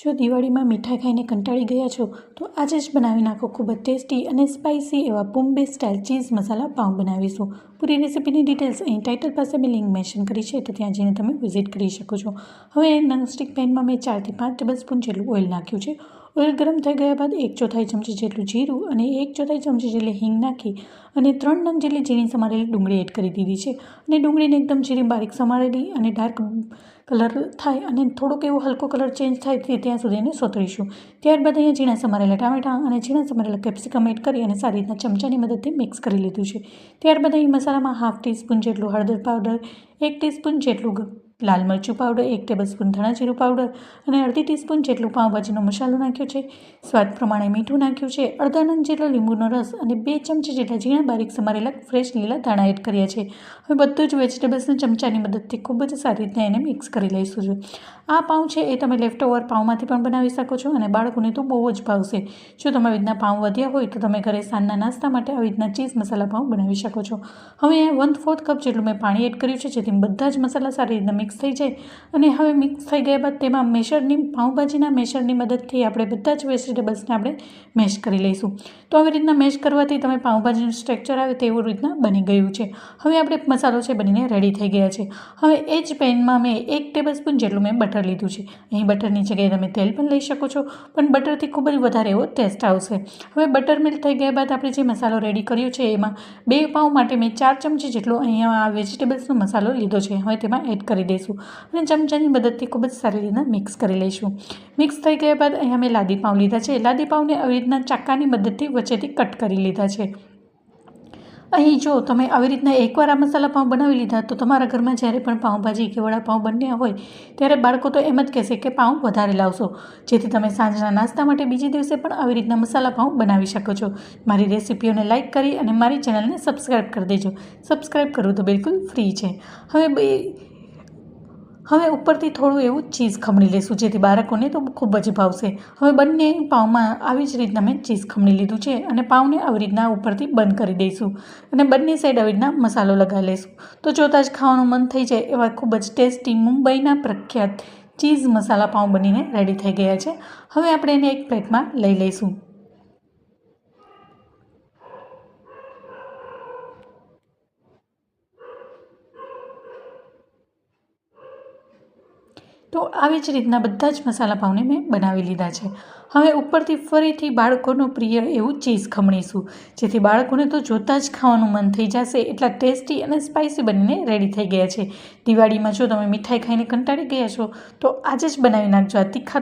જો દિવાળીમાં મીઠાઈ ખાઈને કંટાળી ગયા છો, તો આજે જ બનાવી નાખો ખૂબ જ ટેસ્ટી અને સ્પાઇસી એવા બોમ્બે સ્ટાઇલ ચીઝ મસાલા પાઉં બનાવીશું. પૂરી રેસીપીની ડિટેલ્સ અહીં ટાઇટલ પાસે મેં લિંક મેન્શન કરી છે, તો ત્યાં જઈને તમે વિઝિટ કરી શકો છો. હવે નોનસ્ટિક પેનમાં મેં ચારથી પાંચ ટેબલ સ્પૂન જેટલું ઓઇલ નાખ્યું છે. ઓઇલ ગરમ થઈ ગયા બાદ એક ચોથાઈ ચમચી જેટલું જીરું અને એક ચોથાઈ ચમચી જેટલી હિંગ નાખી અને ત્રણ નંગ જેટલી ઝીણી સમારેલી ડુંગળી એડ કરી દીધી છે. અને ડુંગળીને એકદમ ઝીણી બારીક સમારેલી અને ડાર્ક કલર થાય અને થોડોક એવો હલકો કલર ચેન્જ થાય તે ત્યાં સુધી એને સોતરીશું. ત્યારબાદ અહીંયા ઝીણા સમારેલા ટામેટાં અને ઝીણા સમારેલા કેપ્સિકમ એડ કરી અને સારી રીતના ચમચાની મદદથી મિક્સ કરી લીધું છે. ત્યારબાદ અહીં મસાલામાં હાફ ટીસ્પૂન જેટલું હળદર પાવડર, એક ટીસ્પૂન જેટલું લાલ મરચું પાવડર એક ટેબલસ્પૂન ધાણા જીરું પાવડર અને અડધી ટીસ્પૂન જેટલું પાઉંભાજીનો મસાલો નાખ્યો છે. સ્વાદ પ્રમાણે મીઠું નાખ્યું છે. અડધા નંગ જેટલો લીંબુનો રસ અને બે ચમચી જેટલા ઝીણા બારીક સમારેલા ફ્રેશ લીલા ધાણા એડ કર્યા છે. હવે બધું જ વેજીટેબલ્સને ચમચાની મદદથી ખૂબ જ સારી રીતના એને મિક્સ કરી લઈશું છું. આ પાઉં છે એ તમે લેફ્ટ ઓવર પાઉંમાંથી પણ બનાવી શકો છો અને બાળકોને તો બહુ જ ભાવશે. જો તમારી રીતના પાઉં વધ્યા હોય તો તમે ઘરે સાંજના નાસ્તા માટે આવી રીતના ચીઝ મસાલા પાઉં બનાવી શકો છો. હવે વન ફોર્થ કપ જેટલું મેં પાણી એડ કર્યું છે જેથી બધા જ મસાલા સારી રીતના મિક્સ થઈ જાય. અને હવે મિક્સ થઈ ગયા બાદ તેમાં મેશરની પાઉંભાજીના મેશરની મદદથી આપણે બધા જ વેજીટેબલ્સને આપણે મેશ કરી લઈશું. તો આવી રીતના મેશ કરવાથી તમે પાઉંભાજીનું સ્ટ્રક્ચર આવે તેવું રીતના બની ગયું છે. હવે આપણે મસાલો છે બનીને રેડી થઈ ગયા છે. હવે એ જ પેનમાં મેં એક ટેબલ સ્પૂન જેટલું મેં બટર લીધું છે. અહીં બટરની જગ્યાએ તમે તેલ પણ લઈ શકો છો, પણ બટરથી ખૂબ જ વધારે એવો ટેસ્ટ આવશે. હવે બટર મિલ્ક થઈ ગયા બાદ આપણે જે મસાલો રેડી કર્યો છે એમાં બે પાઉં માટે મેં ચાર ચમચી જેટલો અહીંયા આ વેજીટેબલ્સનો મસાલો લીધો છે. હવે તેમાં એડ કરી દઈશું અને ચમચાની મદદથી ખૂબ જ સારી રીતના મિક્સ કરી લઈશું. મિક્સ થઈ ગયા બાદ અહીંયા મેં લાદી પાઉં લીધા છે. લાદી પાઉંને આવી રીતના ચાકાની મદદથી વચ્ચેથી કટ કરી લીધા છે. અહીં જો તમે આવી રીતના એકવાર આ મસાલા પાઉં બનાવી લીધા તો તમારા ઘરમાં જ્યારે પણ પાઉંભાજી કે વડાપાઉં બન્યા હોય, ત્યારે બાળકો તો એમ જ કહેશે કે પાઉં વધારે લાવશો. જેથી તમે સાંજના નાસ્તા માટે બીજે દિવસે પણ આવી રીતના મસાલા પાઉં બનાવી શકો છો. મારી રેસીપીઓને લાઇક કરી અને મારી ચેનલને સબસ્ક્રાઈબ કરી દેજો. સબસ્ક્રાઈબ કરવું તો બિલકુલ ફ્રી છે. હવે હવે ઉપરથી થોડું એવું ચીઝ ખમણી લઈશું જેથી બાળકોને તો ખૂબ જ ભાવશે. હવે બંને પાઉંમાં આવી જ રીતના મેં ચીઝ ખમણી લીધું છે અને પાઉંને આવી રીતના ઉપરથી બંધ કરી દઈશું અને બંને સાઈડ આવી રીતના મસાલો લગાવી લઈશું તો જોતાં જ ખાવાનું મન થઈ જાય એવા ખૂબ જ ટેસ્ટી મુંબઈના પ્રખ્યાત ચીઝ મસાલા પાઉં બનીને રેડી થઈ ગયા છે. હવે આપણે એને એક પ્લેટમાં લઈ લઈશું. તો આવી જ રીતના બધા જ મસાલા પાઉને મેં બનાવી લીધા છે. હવે ઉપરથી ફરીથી બાળકોનું પ્રિય એવું ચીઝ ખમણીશું. જેથી બાળકોને તો જોતાં જ ખાવાનું મન થઈ જશે, એટલા ટેસ્ટી અને સ્પાઇસી બનીને રેડી થઈ ગયા છે. દિવાળીમાં જો તમે મીઠાઈ ખાઈને કંટાળી ગયા છો, તો આજે જ બનાવી નાખજો આ તીખા